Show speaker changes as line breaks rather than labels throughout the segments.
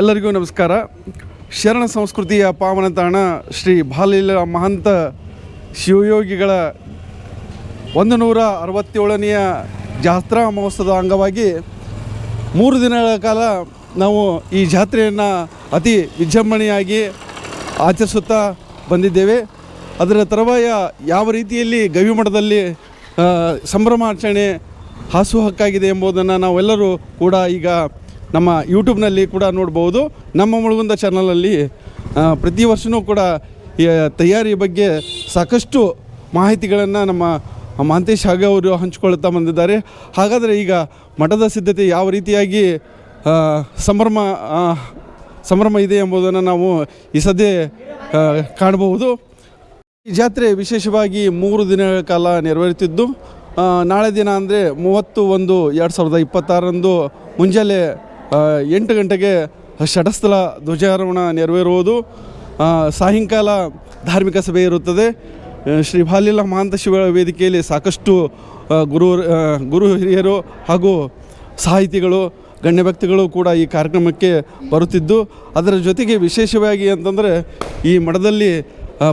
ಎಲ್ಲರಿಗೂ ನಮಸ್ಕಾರ. ಶರಣ ಸಂಸ್ಕೃತಿಯ ಪಾವನ ತಾಣ ಶ್ರೀ ಬಾಲೀಲ ಮಹಂತ ಶಿವಯೋಗಿಗಳ ಒಂದು ನೂರ ಅರವತ್ತೇಳನೆಯ ಜಾತ್ರಾ ಮಹೋತ್ಸವದ ಅಂಗವಾಗಿ ಮೂರು ದಿನಗಳ ಕಾಲ ನಾವು ಈ ಜಾತ್ರೆಯನ್ನು ಅತಿ ವಿಜೃಂಭಣೆಯಾಗಿ ಆಚರಿಸುತ್ತಾ ಬಂದಿದ್ದೇವೆ. ಅದರ ತರುವಾಯ ಯಾವ ರೀತಿಯಲ್ಲಿ ಗವಿಮಠದಲ್ಲಿ ಸಂಭ್ರಮಾಚರಣೆ ಹಾಸುಹಕ್ಕಾಗಿದೆ ಎಂಬುದನ್ನು ನಾವೆಲ್ಲರೂ ಕೂಡ ಈಗ ನಮ್ಮ ಯೂಟ್ಯೂಬ್ನಲ್ಲಿ ಕೂಡ ನೋಡ್ಬೋದು. ನಮ್ಮ ಮುಳುಗುಂದ ಚಾನಲಲ್ಲಿ ಪ್ರತಿ ವರ್ಷವೂ ಕೂಡ ಈ ತಯಾರಿ ಬಗ್ಗೆ ಸಾಕಷ್ಟು ಮಾಹಿತಿಗಳನ್ನು ನಮ್ಮ ಮಹಂತೇಶ್ ಹಾಗೆ ಅವರು ಹಂಚಿಕೊಳ್ತಾ ಬಂದಿದ್ದಾರೆ. ಹಾಗಾದರೆ ಈಗ ಮಠದ ಸಿದ್ಧತೆ ಯಾವ ರೀತಿಯಾಗಿ ಸಂಭ್ರಮ ಸಂಭ್ರಮ ಇದೆ ಎಂಬುದನ್ನು ನಾವು ಈ ಸದ್ಯ ಕಾಣಬಹುದು. ಈ ಜಾತ್ರೆ ವಿಶೇಷವಾಗಿ ಮೂರು ದಿನಗಳ ಕಾಲ ನೆರವೇರುತ್ತಿದ್ದು ನಾಳೆ ದಿನ ಅಂದರೆ ಮೂವತ್ತು ಒಂದು ಎರಡು ಸಾವಿರದ ಇಪ್ಪತ್ತಾರರಂದು ಮುಂಜಾನೆ ಎಂಟು ಗಂಟೆಗೆ ಷಟಸ್ಥಲ ಧ್ವಜಾರೋಹಣ ನೆರವೇರುವುದು. ಸಾಯಂಕಾಲ ಧಾರ್ಮಿಕ ಸಭೆ ಇರುತ್ತದೆ. ಶ್ರೀ ಬಾಲಿಲ ಮಹಾಂತ ಶಿವ ವೇದಿಕೆಯಲ್ಲಿ ಸಾಕಷ್ಟು ಗುರು ಗುರು ಹಿರಿಯರು ಹಾಗೂ ಸಾಹಿತಿಗಳು, ಗಣ್ಯ ವ್ಯಕ್ತಿಗಳು ಕೂಡ ಈ ಕಾರ್ಯಕ್ರಮಕ್ಕೆ ಬರುತ್ತಿದ್ದು, ಅದರ ಜೊತೆಗೆ ವಿಶೇಷವಾಗಿ ಅಂತಂದರೆ ಈ ಮಠದಲ್ಲಿ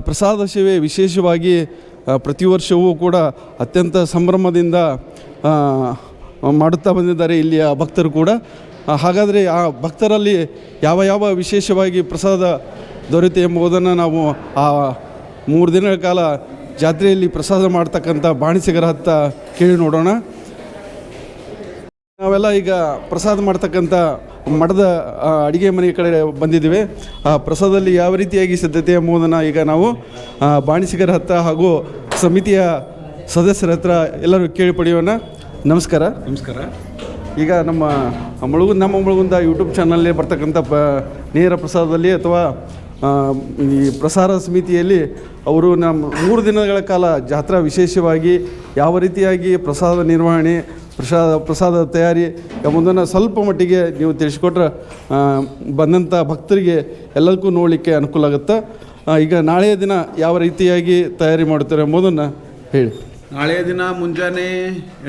ಪ್ರಸಾದ ಸೇವೆ ವಿಶೇಷವಾಗಿ ಪ್ರತಿ ವರ್ಷವೂ ಕೂಡ ಅತ್ಯಂತ ಸಂಭ್ರಮದಿಂದ ಮಾಡುತ್ತಾ ಬಂದಿದ್ದಾರೆ ಇಲ್ಲಿಯ ಭಕ್ತರು ಕೂಡ. ಹಾಗಾದರೆ ಆ ಭಕ್ತರಲ್ಲಿ ಯಾವ ಯಾವ ವಿಶೇಷವಾಗಿ ಪ್ರಸಾದ ದೊರೆಯುತ್ತೆ ಎಂಬುದನ್ನು ನಾವು ಆ ಮೂರು ದಿನಗಳ ಕಾಲ ಜಾತ್ರೆಯಲ್ಲಿ ಪ್ರಸಾದ ಮಾಡ್ತಕ್ಕಂಥ ಬಾಣಿಸಿಗರ ಹತ್ತ ಕೇಳಿ ನೋಡೋಣ. ನಾವೆಲ್ಲ ಈಗ ಪ್ರಸಾದ ಮಾಡ್ತಕ್ಕಂಥ ಮಠದ ಅಡುಗೆ ಮನೆ ಕಡೆ ಬಂದಿದ್ದೀವಿ. ಆ, ಪ್ರಸಾದದಲ್ಲಿ ಯಾವ ರೀತಿಯಾಗಿ ಸಿದ್ಧತೆ ಎಂಬುದನ್ನು ಈಗ ನಾವು ಬಾಣಿಸಿಗರ ಹತ್ತ ಹಾಗೂ ಸಮಿತಿಯ ಸದಸ್ಯರ ಹತ್ರ ಎಲ್ಲರೂ ಕೇಳಿ ಪಡೆಯೋಣ. ನಮಸ್ಕಾರ.
ನಮಸ್ಕಾರ.
ಈಗ ನಮ್ಮ ಮುಳುಗು, ನಮ್ಮ ಮುಳುಗುಂದ ಯೂಟ್ಯೂಬ್ ಚಾನಲ್ಲೇ ಬರ್ತಕ್ಕಂಥ ಪ, ನೇರ ಪ್ರಸಾದದಲ್ಲಿ ಅಥವಾ ಈ ಪ್ರಸಾರ ಸಮಿತಿಯಲ್ಲಿ ಅವರು ನಮ್ಮ ಮೂರು ದಿನಗಳ ಕಾಲ ಜಾತ್ರಾ ವಿಶೇಷವಾಗಿ ಯಾವ ರೀತಿಯಾಗಿ ಪ್ರಸಾದ ನಿರ್ವಹಣೆ, ಪ್ರಸಾದ ಪ್ರಸಾದ ತಯಾರಿ ಎಂಬುದನ್ನು ಸ್ವಲ್ಪ ಮಟ್ಟಿಗೆ ನೀವು ತಿಳಿಸ್ಕೊಟ್ರೆ ಬಂದಂಥ ಭಕ್ತರಿಗೆ ಎಲ್ಲರಿಗೂ ನೋಡಲಿಕ್ಕೆ ಅನುಕೂಲ ಆಗುತ್ತೆ? ಈಗ ನಾಳೆಯ ದಿನ ಯಾವ ರೀತಿಯಾಗಿ ತಯಾರಿ ಮಾಡುತ್ತಾರೆ ಎಂಬುದನ್ನು ಹೇಳಿ.
ನಾಳೆಯ ದಿನ ಮುಂಜಾನೆ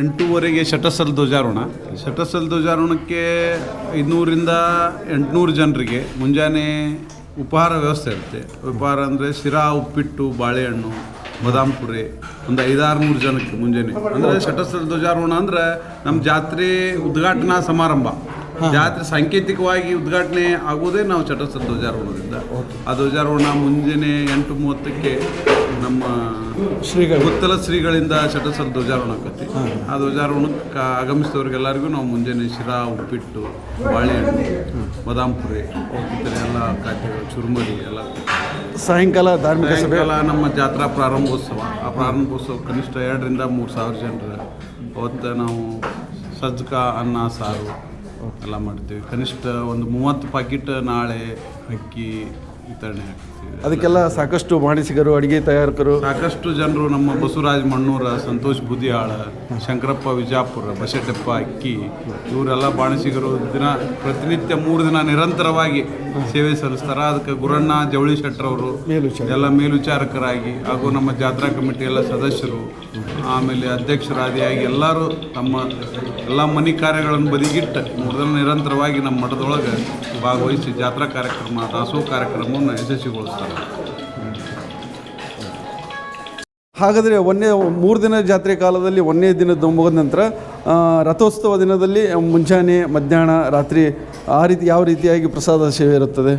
ಎಂಟೂವರೆಗೆ ಶಟಸಲ್ ಧ್ವಜಾರೋಹಣ. ಶಟಸಲ್ ಧ್ವಜಾರೋಹಣಕ್ಕೆ ಐದುನೂರಿಂದ ಎಂಟುನೂರು ಜನರಿಗೆ ಮುಂಜಾನೆ ಉಪಹಾರ ವ್ಯವಸ್ಥೆ ಇರುತ್ತೆ. ಉಪಹಾರ ಅಂದರೆ ಶಿರಾ, ಉಪ್ಪಿಟ್ಟು, ಬಾಳೆಹಣ್ಣು, ಬಾದಾಮ್ ಪುರಿ ಒಂದು ಐದಾರು ನೂರು ಜನಕ್ಕೆ ಮುಂಜಾನೆ. ಅಂದರೆ ಶಟಸ್ಥಲ ಧ್ವಜಾರೋಹಣ ಅಂದರೆ ನಮ್ಮ ಜಾತ್ರೆ ಉದ್ಘಾಟನಾ ಸಮಾರಂಭ. ಜಾತ್ರೆ ಸಾಂಕೇತಿಕವಾಗಿ ಉದ್ಘಾಟನೆ ಆಗೋದೇ ನಾವು ಚಟಸ್ಥ ಧ್ವಜಾರೋಹಣದಿಂದ. ಆ ಧ್ವಜಾರೋಹಣ ಮುಂಜಾನೆ ಎಂಟು ಮೂವತ್ತಕ್ಕೆ ನಮ್ಮ
ಶ್ರೀಗಳು.
ಗುತ್ತಲ ಶ್ರೀಗಳಿಂದ ಚಟಸ್ಥ ಧ್ವಜಾರೋಹಣ ಆಕತಿ ಆ ಧ್ವಜಾರೋಹಣಕ್ಕೆ ಆಗಮಿಸಿದವ್ರಿಗೆಲ್ಲರಿಗೂ ನಾವು ಮುಂಜಾನೆ ಶಿರಾ ಉಪ್ಪಿಟ್ಟು ಬಾಳೆಹಣ್ಣು ಬಾದಾಮ್ ಇತರ ಎಲ್ಲ ಖಾದ್ಯಗಳು ಚುರುಮರಿ ಎಲ್ಲ
ಸಾಯಂಕಾಲ ಧಾರ್ಮಿಕ
ಸಾಯಂಕಾಲ ನಮ್ಮ ಜಾತ್ರಾ ಪ್ರಾರಂಭೋತ್ಸವ. ಆ ಪ್ರಾರಂಭೋತ್ಸವ ಕನಿಷ್ಠ ಎರಡರಿಂದ ಮೂರು ಸಾವಿರ ಜನರು. ಅವತ್ತು ನಾವು ಸಜ್ಜಕ ಅನ್ನ ಸಾರು ಎಲ್ಲ ಮಾಡ್ತೀವಿ. ಕನಿಷ್ಠ ಒಂದು ಮೂವತ್ತು ಪಾಕಿಟ್ ನಾಳೆ ಅಕ್ಕಿ ವಿತರಣೆ
ಅದಕ್ಕೆಲ್ಲ ಸಾಕಷ್ಟು ಮಾಡಿಸಿಗರು ಅಡಿಗೆ ತಯಾರಕರು.
ಸಾಕಷ್ಟು ಜನರು ನಮ್ಮ ಬಸವರಾಜ್ ಮಣ್ಣೂರ ಸಂತೋಷ್ ಬುದಿಯಾಳ ಶಂಕರಪ್ಪ ವಿಜಾಪುರ ಬಸಟಪ್ಪ ಅಕ್ಕಿ ಇವರೆಲ್ಲ ಬಾಣಸಿಗರು ದಿನ ಪ್ರತಿನಿತ್ಯ ಮೂರು ದಿನ ನಿರಂತರವಾಗಿ ಸೇವೆ ಸಲ್ಲಿಸ್ತಾರೆ. ಅದಕ್ಕೆ ಗುರಣ್ಣ ಜವಳಿ ಶೆಟ್ಟರವರು. ಎಲ್ಲ ಮೇಲ್ವಿಚಾರಕರಾಗಿ ಹಾಗೂ ನಮ್ಮ ಜಾತ್ರಾ ಕಮಿಟಿ ಎಲ್ಲ ಸದಸ್ಯರು ಆಮೇಲೆ ಅಧ್ಯಕ್ಷರಾದಿಯಾಗಿ ಎಲ್ಲರೂ ತಮ್ಮ ಎಲ್ಲ ಮನೆ ಕಾರ್ಯಗಳನ್ನು ಬದಿಗಿಟ್ಟು ಮೂರು ದಿನ ನಿರಂತರವಾಗಿ ನಮ್ಮ ಮಠದೊಳಗೆ ಭಾಗವಹಿಸಿ ಜಾತ್ರಾ ಕಾರ್ಯಕ್ರಮ ದಾಸೋಹ ಕಾರ್ಯಕ್ರಮವನ್ನು ಯಶಸ್ವಿಗೊಳಿಸ್ತಾರೆ
ಹಾಗಾದರೆ ಒಂದೇ ಮೂರು ದಿನ ಜಾತ್ರೆ ಕಾಲದಲ್ಲಿ ಒಂದೇ ದಿನದ ಮುಗಿದ ನಂತರ ರಥೋತ್ಸವ ದಿನದಲ್ಲಿ ಮುಂಜಾನೆ ಮಧ್ಯಾಹ್ನ ರಾತ್ರಿ ಆ ರೀತಿ ಯಾವ ರೀತಿಯಾಗಿ ಪ್ರಸಾದ ಸೇವೆ ಇರುತ್ತದೆ?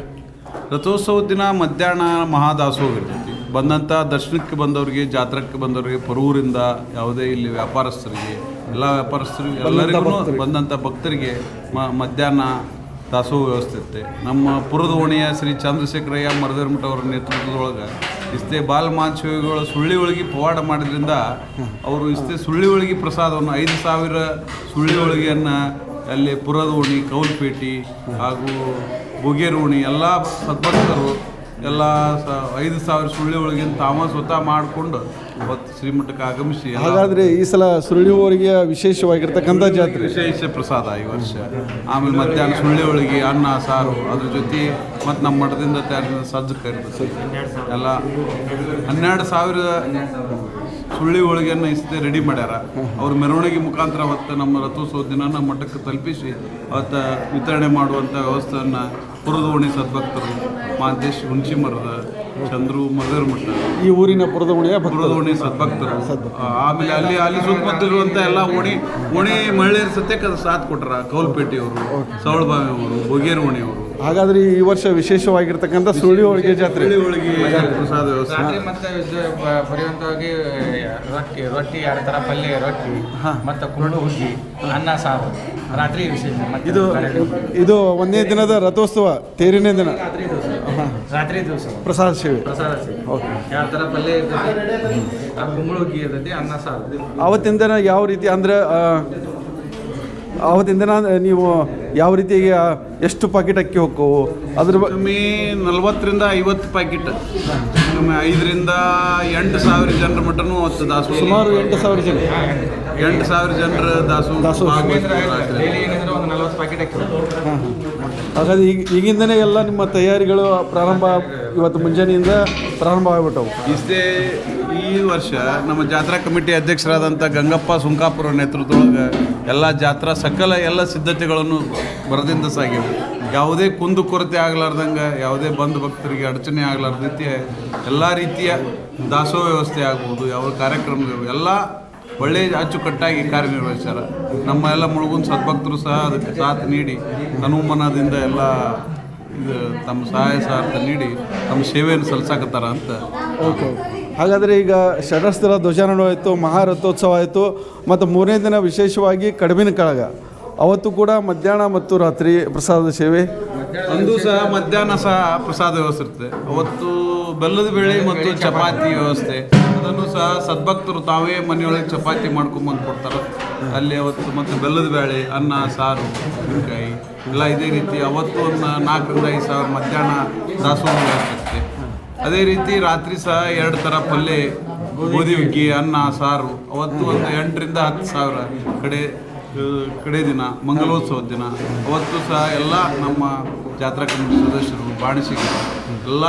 ರಥೋತ್ಸವ ದಿನ ಮಧ್ಯಾಹ್ನ ಮಹಾದಾಸೋಹ ಇರ್ತೈತಿ. ಬಂದಂಥ ದರ್ಶನಕ್ಕೆ ಬಂದವರಿಗೆ ಜಾತ್ರಕ್ಕೆ ಬಂದವರಿಗೆ ಪರೂರಿಂದ ಯಾವುದೇ ಇಲ್ಲಿ ವ್ಯಾಪಾರಸ್ಥರಿಗೆ ಎಲ್ಲ ವ್ಯಾಪಾರಸ್ಥರಿಗೆ ಎಲ್ಲರಿಗೂ ಬಂದಂಥ ಭಕ್ತರಿಗೆ ಮಧ್ಯಾಹ್ನ ದಾಸೋಹ ವ್ಯವಸ್ಥೆ ಇತ್ತು ನಮ್ಮ ಪುರದ ಓಣಿಯ ಶ್ರೀ ಚಂದ್ರಶೇಖರಯ್ಯ ಮರದರ್ಮಠ ಅವರ ನೇತೃತ್ವದೊಳಗೆ ಇಷ್ಟೇ ಬಾಲಮಾಂಚವಿಗಳ ಸುಳ್ಳಿ ಒಳಗೆ ಪವಾಡ ಮಾಡಿದ್ರಿಂದ ಅವರು ಇಷ್ಟೇ ಸುಳ್ಳಿ ಒಳಗೆ ಪ್ರಸಾದವನ್ನು ಐದು ಸಾವಿರ ಸುಳ್ಳಿ ಒಳಗೆಯನ್ನು ಅಲ್ಲಿ ಪುರದ ಓಣಿ, ಕೌಲ್ಪೇಟಿ ಹಾಗೂ ಬುಗೇರ್ ಓಣಿ ಎಲ್ಲ ಸದ್ಭಕ್ತರು ಎಲ್ಲ ಸ ಐದು ಸಾವಿರ ಸುಳ್ಳಿ ಒಳಗೆ ತಾಮ ಸ್ವತಃ ಮಾಡಿಕೊಂಡು ಅವತ್ತು ಶ್ರೀಮಠಕ್ಕೆ ಆಗಮಿಸಿ
ಹಾಗಾದ್ರೆ ಈ ಸಲ ಸುರುಳಿಯವರಿಗೆ ವಿಶೇಷವಾಗಿರ್ತಕ್ಕಂಥ ಜಾತ್ರೆ.
ವಿಶೇಷ ಪ್ರಸಾದ ಈ ವರ್ಷ. ಆಮೇಲೆ ಮಧ್ಯಾಹ್ನ ಸುಳ್ಳಿ ಹೋಳಿಗೆ ಅನ್ನ ಸಾರು ಅದ್ರ ಜೊತೆ ಮತ್ತು ನಮ್ಮ ಮಠದಿಂದ ತಯಾರಿಸಿದ ಸಜ್ಜಕ ಇರ್ತದೆ. ಎಲ್ಲ ಹನ್ನೆರಡು ಸಾವಿರ ಸುಳ್ಳಿ ಹೋಳಿಗೆಯನ್ನು ಇಷ್ಟೇ ರೆಡಿ ಮಾಡ್ಯಾರ. ಅವ್ರ ಮೆರವಣಿಗೆ ಮುಖಾಂತರ ಅವತ್ತು ನಮ್ಮ ರಥೋತ್ಸವ ದಿನ ನಮ್ಮ ಮಠಕ್ಕೆ ತಲುಪಿಸಿ ಅವತ್ತು ವಿತರಣೆ ಮಾಡುವಂಥ ವ್ಯವಸ್ಥೆಯನ್ನು ಪುರದೋಣಿ ಸದ್ಭಕ್ತರು ಮಾಂತೇಶ್ ಹುಣಸಿ ಮರದ ಚಂದ್ರು ಮಗರ್ ಮಠ.
ಈ ಊರಿನ ಪುರದೋಣಿಯ ಭಕ್ತರು.
ಪುರದೋಣಿ ಸದ್ಭಕ್ತರು ಆಮೇಲೆ ಅಲ್ಲಿ ಅಲ್ಲಿ ಸುತ್ತಮುತ್ತಲಿರುವಂಥ ಎಲ್ಲ ಓಣಿ ಓಣಿ ಮಹಿಳೆಯರ ಸತ್ಯಕ್ಕೆ ಅದು ಸಾಥ್ ಕೊಟ್ರ ಕೌಲ್ಪೇಟೆಯವರು ಸವಳಬಾವಿಯವರು ಬೊಗೇರು ಓಣಿಯವರು
ಹಾಗಾದ್ರೆ ಈ ವರ್ಷ ವಿಶೇಷವಾಗಿರ್ತಕ್ಕಂಥ ಸುಳ್ಳಿ ಹೋಳಿಗೆ ಜಾತ್ರೆ.
ಸುಳ್ಳಿ ಪ್ರಸಾದ ವ್ಯವಸ್ಥೆ.
ರಾತ್ರಿ ಮತ್ತೆ ಬರೆಯುವಂತವಾಗಿ ರೊಟ್ಟಿ ರೊಟ್ಟಿ ಎರಡು ಥರ ಪಲ್ಯ ರೊಟ್ಟಿ ಮತ್ತು ಕುರುಡು ಹುಗ್ಗಿ ಅನ್ನ ಸಾರು ರಾತ್ರಿ ವಿಶೇಷ ಮತ್ತೆ
ಇದು. ಇದು ಒಂದನೇ ದಿನದ ರಥೋತ್ಸವ ತೇರಿನೇ ದಿನ.
ರಾತ್ರಿ ದಿವಸ. ರಾತ್ರಿ ದಿವಸ.
ಪ್ರಸಾದ ಸೇವೆ.
ಪ್ರಸಾದ ಸಿಗುತ್ತೆ ಎರಡು ಥರ ಪಲ್ಯ ಇರ್ತೈತಿ ಕುಂಬಳ ಹುಗ್ಗಿ ಇರ್ತೈತಿ ಅನ್ನ ಸಾರು.
ಅವತ್ತಿನ ದಿನ ಯಾವ ರೀತಿ ಅಂದ್ರೆ ಆವತ್ತಿನ ದಿನ ನೀವು ಯಾವ ರೀತಿ ಎಷ್ಟು ಪಾಕೆಟ್ ಅಕ್ಕಿ ಹೋಕ್ಕವು ಅದ್ರ ಬ-
ಕಮ್ಮಿ ನಲ್ವತ್ತರಿಂದ ಐವತ್ತು ಪ್ಯಾಕೆಟ್ ಕಮ್ಮಿ ಐದರಿಂದ ಎಂಟು ಸಾವಿರ ಜನರ ಮಟನೂ ಅವತ್ತು ದಾಸೋಹ.
ಸುಮಾರು ಎಂಟು ಸಾವಿರ ಜನ.
ಎಂಟು ಸಾವಿರ ಜನರ ದಾಸೋಹ
ದಾಸೋಹ.
ಒಂದು ನಲ್ವತ್ತು ಪ್ಯಾಕೆಟ್ ಹಾಕಿ
ಹಾಗಾದ್ರೆ ಈಗ ಈಗಿಂದನೇ ಎಲ್ಲ ನಿಮ್ಮ ತಯಾರಿಗಳು ಪ್ರಾರಂಭ ಇವತ್ತು ಮುಂಜಾನೆಯಿಂದ ಪ್ರಾರಂಭ ಆಗಿಬಿಟ್ಟವು.
ಇಷ್ಟೇ ಈ ವರ್ಷ ನಮ್ಮ ಜಾತ್ರಾ ಕಮಿಟಿ ಅಧ್ಯಕ್ಷರಾದಂಥ ಗಂಗಪ್ಪ ಸುಂಕಾಪುರ ನೇತೃತ್ವದೊಳಗೆ ಎಲ್ಲ ಜಾತ್ರಾ ಸಕಲ ಎಲ್ಲ ಸಿದ್ಧತೆಗಳನ್ನು ಬರದಿಂದ ಸಾಗಿವೆ. ಯಾವುದೇ ಕುಂದು ಕೊರತೆ ಆಗಲಾರ್ದಂಗೆ, ಯಾವುದೇ ಬಂಧು ಭಕ್ತರಿಗೆ ಅಡಚಣೆ ಆಗಲಾರ್ದ ರೀತಿಯ ಎಲ್ಲ ರೀತಿಯ ದಾಸೋಹ ವ್ಯವಸ್ಥೆ ಆಗ್ಬೋದು, ಯಾವ ಕಾರ್ಯಕ್ರಮಗಳು, ಎಲ್ಲ ಒಳ್ಳೆಯ ಅಚ್ಚುಕಟ್ಟಾಗಿ ಕಾರ್ಯನಿರ್ವಹಿಸ್ಯಾರ ನಮ್ಮ ಎಲ್ಲ ಮುಳುಗುನ್ ಸದ್ಭಕ್ತರು ಸಹ ಅದಕ್ಕೆ ಸಾಥ್ ನೀಡಿ ತನುಮನದಿಂದ ಎಲ್ಲ ಇದು ತಮ್ಮ ಸಹಾಯ ಸಹಕಾರ ನೀಡಿ ತಮ್ಮ ಸೇವೆಯನ್ನು ಸಲ್ಲಿಸಾಕತ್ತಾರ ಅಂತ.
ಓಕೆ ಹಾಗಾದರೆ ಈಗ ಷಡಸ್ತ್ರ ಧ್ವಜಾರೋಹಣ ಆಯಿತು ಮಹಾರಥೋತ್ಸವ ಆಯಿತು ಮತ್ತು ಮೂರನೇ ದಿನ ವಿಶೇಷವಾಗಿ ಕಡಿಮಿನ ಕಳಗ. ಅವತ್ತು ಕೂಡ ಮಧ್ಯಾಹ್ನ ಮತ್ತು ರಾತ್ರಿ ಪ್ರಸಾದ ಸೇವೆ.
ಅಂದು ಸಹ ಮಧ್ಯಾಹ್ನ ಸಹ ಪ್ರಸಾದ ವ್ಯವಸ್ಥೆ ಇರ್ತದೆ. ಅವತ್ತು ಬೆಲ್ಲದ ಬೇಳೆ ಮತ್ತು ಚಪಾತಿ ವ್ಯವಸ್ಥೆ. ಅದನ್ನು ಸಹ ಸದ್ಭಕ್ತರು ತಾವೇ ಮನೆಯೊಳಗೆ ಚಪಾತಿ ಮಾಡ್ಕೊಂಬಂದು ಕೊಡ್ತಾರೆ. ಅಲ್ಲಿ ಅವತ್ತು ಮತ್ತು ಬೆಲ್ಲದ ಬೇಳೆ ಅನ್ನ ಸಾರು ಕಾಯಿ ಎಲ್ಲ ಇದೇ ರೀತಿ ಅವತ್ತು ಒಂದು ನಾಲ್ಕರಿಂದ ಐದು ಸಾವಿರ ಮಧ್ಯಾಹ್ನ ದಾಸೋಹ ಆಗ್ತದೆ ಅದೇ ರೀತಿ ರಾತ್ರಿ ಸಹ ಎರಡು ಥರ ಪಲ್ಯ ಗೋಧಿ ಹುಗ್ಗಿ ಅನ್ನ ಸಾರು. ಅವತ್ತು ಒಂದು ಎಂಟರಿಂದ ಹತ್ತು ಸಾವಿರ ಕಡೆ ಕಡೆ ದಿನ ಮಂಗಲೋತ್ಸವದ ದಿನ. ಅವತ್ತು ಸಹ ಎಲ್ಲ ನಮ್ಮ ಜಾತ್ರಾ ಕಮಿಟಿ ಸದಸ್ಯರು ಬಾಣಿಸಿಗರು ಎಲ್ಲ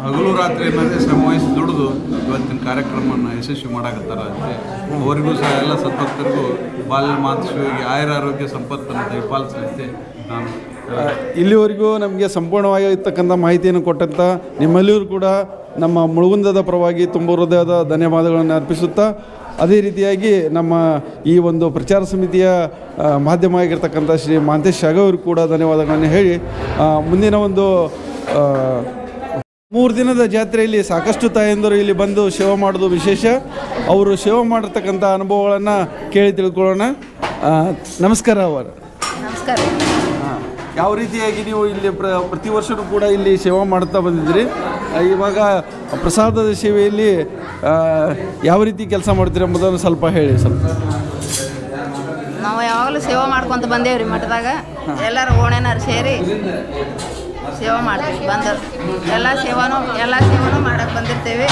ಹಗಲು ರಾತ್ರಿ ಅನ್ನೋದೇ ಶ್ರಮವಹಿಸಿ ದುಡಿದು ಇವತ್ತಿನ ಕಾರ್ಯಕ್ರಮವನ್ನು ಯಶಸ್ವಿ ಮಾಡಾಕತ್ತಾರ. ಅಂತೆ ಅವರಿಗೂ ಸಹ ಎಲ್ಲ ಸದ್ಭಕ್ತರಿಗೂ ಬಾಲ್ಯ ಮಾತೃಶಿವಿಗೆ ಶಿವಗೆ ಆಯುರ ಆರೋಗ್ಯ ಸಂಪತ್ತನ್ನು ದಯಪಾಲಿಸಲಿದ್ದೆ ನಾನು
ಇಲ್ಲಿವರೆಗೂ ನಮಗೆ ಸಂಪೂರ್ಣವಾಗಿ ಇರ್ತಕ್ಕಂಥ ಮಾಹಿತಿಯನ್ನು ಕೊಟ್ಟಂಥ ನಿಮ್ಮಲ್ಲಿಯೂ ಕೂಡ ನಮ್ಮ ಮುಳುಗುಂದದ ಪರವಾಗಿ ತುಂಬ ಹೃದಯದ ಧನ್ಯವಾದಗಳನ್ನು ಅರ್ಪಿಸುತ್ತಾ ಅದೇ ರೀತಿಯಾಗಿ ನಮ್ಮ ಈ ಒಂದು ಪ್ರಚಾರ ಸಮಿತಿಯ ಮಾಧ್ಯಮ ಆಗಿರ್ತಕ್ಕಂಥ ಶ್ರೀ ಮಾಂತೇಶ್ ಶಾಗ ಅವರು ಕೂಡ ಧನ್ಯವಾದಗಳನ್ನು ಹೇಳಿ ಮುಂದಿನ ಒಂದು ಮೂರು ದಿನದ ಜಾತ್ರೆಯಲ್ಲಿ ಸಾಕಷ್ಟು ತಾಯಂದರು ಇಲ್ಲಿ ಬಂದು ಸೇವೆ ಮಾಡೋದು ವಿಶೇಷ. ಅವರು ಸೇವೆ ಮಾಡಿರ್ತಕ್ಕಂಥ ಅನುಭವಗಳನ್ನು ಕೇಳಿ ತಿಳ್ಕೊಳ್ಳೋಣ. ನಮಸ್ಕಾರ ಅವರು.
ನಮಸ್ಕಾರ.
ಯಾವ ರೀತಿಯಾಗಿ ನೀವು ಇಲ್ಲಿ ಪ್ರ ಪ್ರತಿ ವರ್ಷವೂ ಕೂಡ ಇಲ್ಲಿ ಸೇವೆ ಮಾಡ್ತಾ ಬಂದಿದ್ದೀರಿ? ಇವಾಗ ಪ್ರಸಾದದ ಸೇವೆಯಲ್ಲಿ ಯಾವ ರೀತಿ ಕೆಲಸ ಮಾಡ್ತೀರಿ ಎಂಬುದನ್ನು ಸ್ವಲ್ಪ ಹೇಳಿ ಸ್ವಲ್ಪ
ನಾವು ಯಾವಾಗಲೂ ಸೇವೆ ಮಾಡ್ಕೊಂತ ಬಂದೇವ್ರಿ ಮಠದಾಗ. ಎಲ್ಲರೂ ಓಣೆನಾರು ಸೇರಿ ಸೇವೆ ಮಾಡ್ತೀವಿ ಬಂದರು ಎಲ್ಲ ಸೇವಾನು ಎಲ್ಲ ಸೇವಾನು ಮಾಡಕ್ಕೆ ಬಂದಿರ್ತೇವೆ.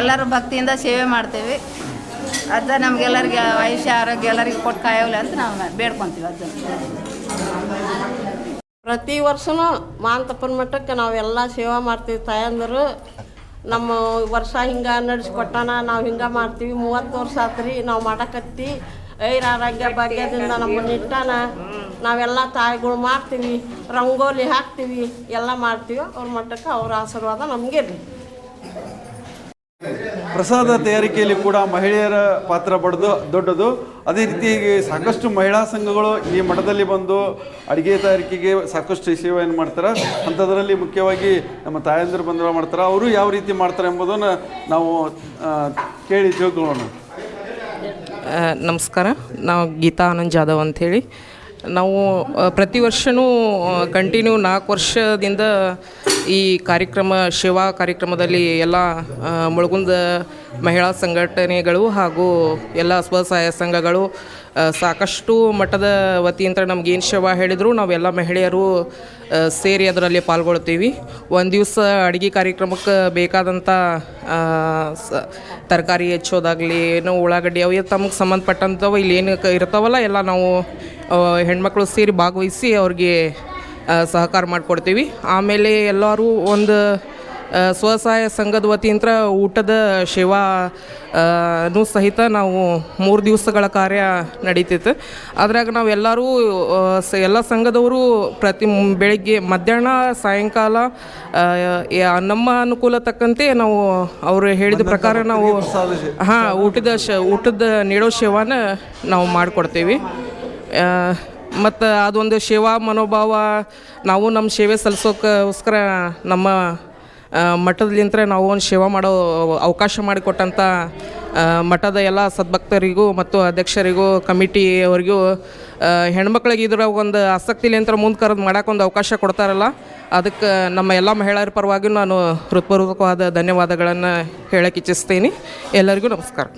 ಎಲ್ಲರೂ ಭಕ್ತಿಯಿಂದ ಸೇವೆ ಮಾಡ್ತೇವೆ. ಅದ ನಮಗೆಲ್ಲರಿಗೆ ಆಯುಷ್ಯ ಆರೋಗ್ಯ ಎಲ್ಲರಿಗೆ ಕೊಟ್ಟು ಕಾಯೋಲ್ಲ ಅಂತ ನಾವು ಬೇಡ್ಕೊತೀವಿ ಅದನ್ನು.
ಪ್ರತಿ ವರ್ಷನೂ ಮಾಂತಪ್ಪನ ಮಠಕ್ಕೆ ನಾವೆಲ್ಲ ಸೇವಾ ಮಾಡ್ತೀವಿ ತಾಯಂದರು. ನಮ್ಮ ವರ್ಷ ಹಿಂಗೆ ನಡೆಸ್ಕೊಟ್ಟಾನ ನಾವು ಹಿಂಗೆ ಮಾಡ್ತೀವಿ. ಮೂವತ್ತು ವರ್ಷ ಆತ್ರಿ ನಾವು ಮಾಡಕತ್ತಿ. ಐರ ಆರೋಗ್ಯ ಭಾಗ್ಯದಿಂದ ನಮ್ಮನ್ನ ಇಟ್ಟಾನ. ನಾವೆಲ್ಲ ತಾಯಿಗಳು ಮಾಡ್ತೀವಿ. ರಂಗೋಲಿ ಹಾಕ್ತೀವಿ. ಎಲ್ಲ ಮಾಡ್ತೀವಿ. ಅವ್ರ ಮಟ್ಟಕ್ಕೆ ಅವ್ರ ಆಶೀರ್ವಾದ ನಮಗೆ ರೀ.
ಪ್ರಸಾದ ತಯಾರಿಕೆಯಲ್ಲಿ ಕೂಡ ಮಹಿಳೆಯರ ಪಾತ್ರ ಪಡೆದು ದೊಡ್ಡದು. ಅದೇ ರೀತಿಯಾಗಿ ಸಾಕಷ್ಟು ಮಹಿಳಾ ಸಂಘಗಳು ಈ ಮಠದಲ್ಲಿ ಬಂದು ಅಡುಗೆ ತಯಾರಿಕೆಗೆ ಸಾಕಷ್ಟು ಸೇವೆಯನ್ನು ಮಾಡ್ತಾರೆ. ಅಂಥದ್ರಲ್ಲಿ ಮುಖ್ಯವಾಗಿ ನಮ್ಮ ತಾಯಂದಿರು ಬಂದ ಮಾಡ್ತಾರೆ. ಅವರು ಯಾವ ರೀತಿ ಮಾಡ್ತಾರೆ ಎಂಬುದನ್ನು ನಾವು ಕೇಳಿ ತಿಳ್ಕೊಳ್ಳೋಣ.
ನಮಸ್ಕಾರ. ನಾವು ಗೀತಾ ಆನಂದ್ ಜಾಧವ್ ಅಂಥೇಳಿ. ನಾವು ಪ್ರತಿ ವರ್ಷವೂ ಕಂಟಿನ್ಯೂ ನಾಲ್ಕು ವರ್ಷದಿಂದ ಈ ಕಾರ್ಯಕ್ರಮ, ಸೇವಾ ಕಾರ್ಯಕ್ರಮದಲ್ಲಿ ಎಲ್ಲ ಮುಳುಗುಂದ ಮಹಿಳಾ ಸಂಘಟನೆಗಳು ಹಾಗೂ ಎಲ್ಲ ಸ್ವಸಹಾಯ ಸಂಘಗಳು ಸಾಕಷ್ಟು ಮಟ್ಟದ ವತಿಯಿಂದ ನಮ್ಗೇನು ಶವ ಹೇಳಿದ್ರು. ನಾವೆಲ್ಲ ಮಹಿಳೆಯರು ಸೇರಿ ಅದರಲ್ಲಿ ಪಾಲ್ಗೊಳ್ತೀವಿ. ಒಂದು ದಿವಸ ಅಡುಗೆ ಕಾರ್ಯಕ್ರಮಕ್ಕೆ ಬೇಕಾದಂಥ ಸ, ತರಕಾರಿ ಹೆಚ್ಚೋದಾಗಲಿ, ಏನು ಉಳ್ಳಾಗಡ್ಡಿ ಅವು ತಮಗೆ ಸಂಬಂಧಪಟ್ಟಂಥವು ಇಲ್ಲಿ ಏನು ಇರ್ತಾವಲ್ಲ, ಎಲ್ಲ ನಾವು ಹೆಣ್ಮಕ್ಳು ಸೇರಿ ಭಾಗವಹಿಸಿ ಅವ್ರಿಗೆ ಸಹಕಾರ ಮಾಡಿಕೊಡ್ತೀವಿ. ಆಮೇಲೆ ಎಲ್ಲರೂ ಒಂದು ಸ್ವಸಹಾಯ ಸಂಘದ ವತಿಯಿಂದ ಊಟದ ಸೇವಾ ಆ, ನು ಸಹಿತ ನಾವು ಮೂರು ದಿವಸಗಳ ಕಾರ್ಯ ನಡೀತೈತೆ ಅದ್ರಾಗ ನಾವು ಎಲ್ಲರೂ ಆ, ಸ ಎಲ್ಲ ಸಂಘದವರು ಪ್ರತಿ ಬೆಳಗ್ಗೆ ಮಧ್ಯಾಹ್ನ ಸಾಯಂಕಾಲ ನಮ್ಮ ಅನುಕೂಲ ತಕ್ಕಂತೆ ನಾವು ಅವರು ಹೇಳಿದ ಪ್ರಕಾರ ನಾವು ಹಾಂ ಊಟದ ಶ ಊಟದ ನೀಡೋ ಸೇವಾನ ನಾವು ಮಾಡಿಕೊಡ್ತೀವಿ. ಮತ್ತು ಅದೊಂದು ಸೇವಾ ಮನೋಭಾವ ನಾವು ನಮ್ಮ ಸೇವೆ ಸಲ್ಲಿಸೋಕ್ಕೋಸ್ಕರ ನಮ್ಮ ಮಠದಲ್ಲಿಂತ್ರ ನಾವು ಒಂದು ಸೇವಾ ಮಾಡೋ ಅವಕಾಶ ಮಾಡಿಕೊಟ್ಟಂಥ ಮಠದ ಎಲ್ಲ ಸದ್ಭಕ್ತರಿಗೂ ಮತ್ತು ಅಧ್ಯಕ್ಷರಿಗೂ, ಕಮಿಟಿ ಅವರಿಗೂ ಹೆಣ್ಮಕ್ಳಿಗೆ ಇದರ ಒಂದು ಆಸಕ್ತಿಲಿಂತ್ರ ಮುಂದೆ ಕರೆದು ಮಾಡೋಕೆ ಒಂದು ಅವಕಾಶ ಕೊಡ್ತಾರಲ್ಲ, ಅದಕ್ಕೆ ನಮ್ಮ ಎಲ್ಲ ಮಹಿಳೆಯರ ಪರವಾಗಿ ನಾನು ಹೃತ್ಪೂರ್ವಕವಾದ ಧನ್ಯವಾದಗಳನ್ನು ಹೇಳಕ್ಕೆ ಇಚ್ಛಿಸ್ತೀನಿ. ಎಲ್ಲರಿಗೂ ನಮಸ್ಕಾರ.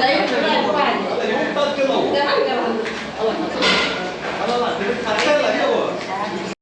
ದಯವಿಟ್ಟು